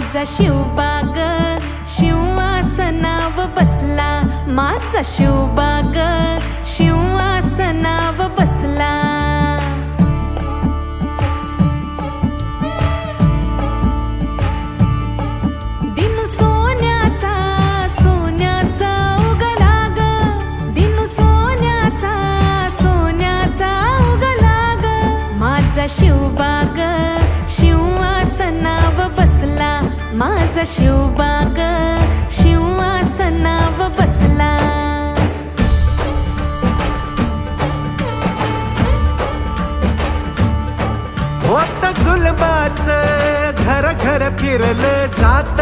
माझा शिवबाग शिवासनाव बसला माझा शिवबाग शिवासनाव बसला. दिनू माझा शिवबाग शिवासनाव बसला. होत जुलबाच घर घर फिरलं जात.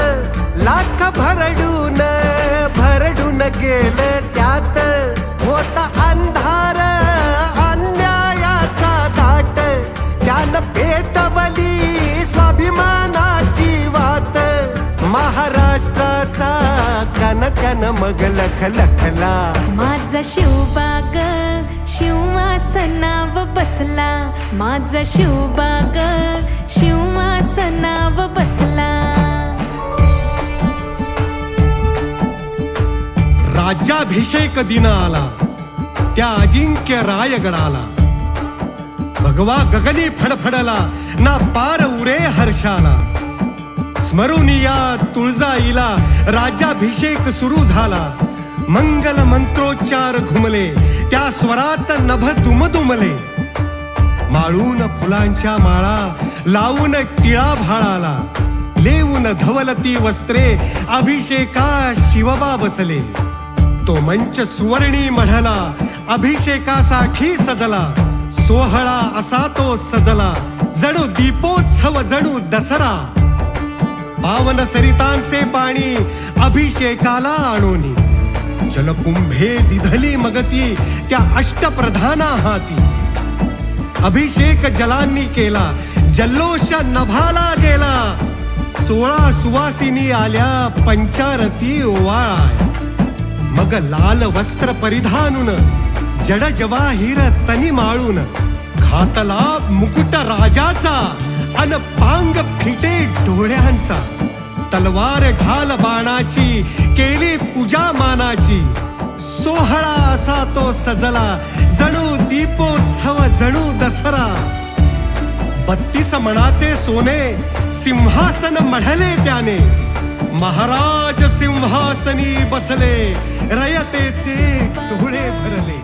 लाख भरडून भरडून गेलं कन मग लख लखला. माझा शिवबाग शिवासनाव बसला. माझा शिवबाग शिवासनाव बसला. राज्याभिषेक दिन आला त्या अजिंक्य रायगडाला. भगवा गगनी फडफडला ना पार उरे हर्षाला. स्मरून या तुळजाईला. राज्याभिषेक सुरू झाला. मंगल मंत्रोच्चार घुमले. त्या स्वरात नभ दुमदुमले. माळून फुलांच्या माळा लावून टिळा भाळाला. लेवून धवलती वस्त्रे अभिषेका शिवबा बसले. तो मंच सुवर्णी मढला अभिषेकासाठी सजला. सोहळा असा तो सजला. जणू दीपोत्सव जणू दसरा. पावन सरितांचे पाणी अभिषेकाला आणोनी. जलकुंभे दिधली मगती त्या अष्टप्रधाना हाती. अभिषेक जलांनी केला जल्लोष नभाला गेला. सोळा सुवासिनी आल्या पंचारती ओवाळा मग लाल वस्त्र परिधानून जड जवाहिर तनी माळून घातला मुकुट राजाचा. अन पांग फिटे डोळ्यांचा. तलवार ढाल बाणाची केली पूजा मानाची. सोहळा असा तो सजला जणू दीपोत्सव जणू दसरा. बत्तीस मणाचे सोने सिंहासन मढले त्याने. महाराज सिंहासनी बसले रयतेचे डोळे भरले.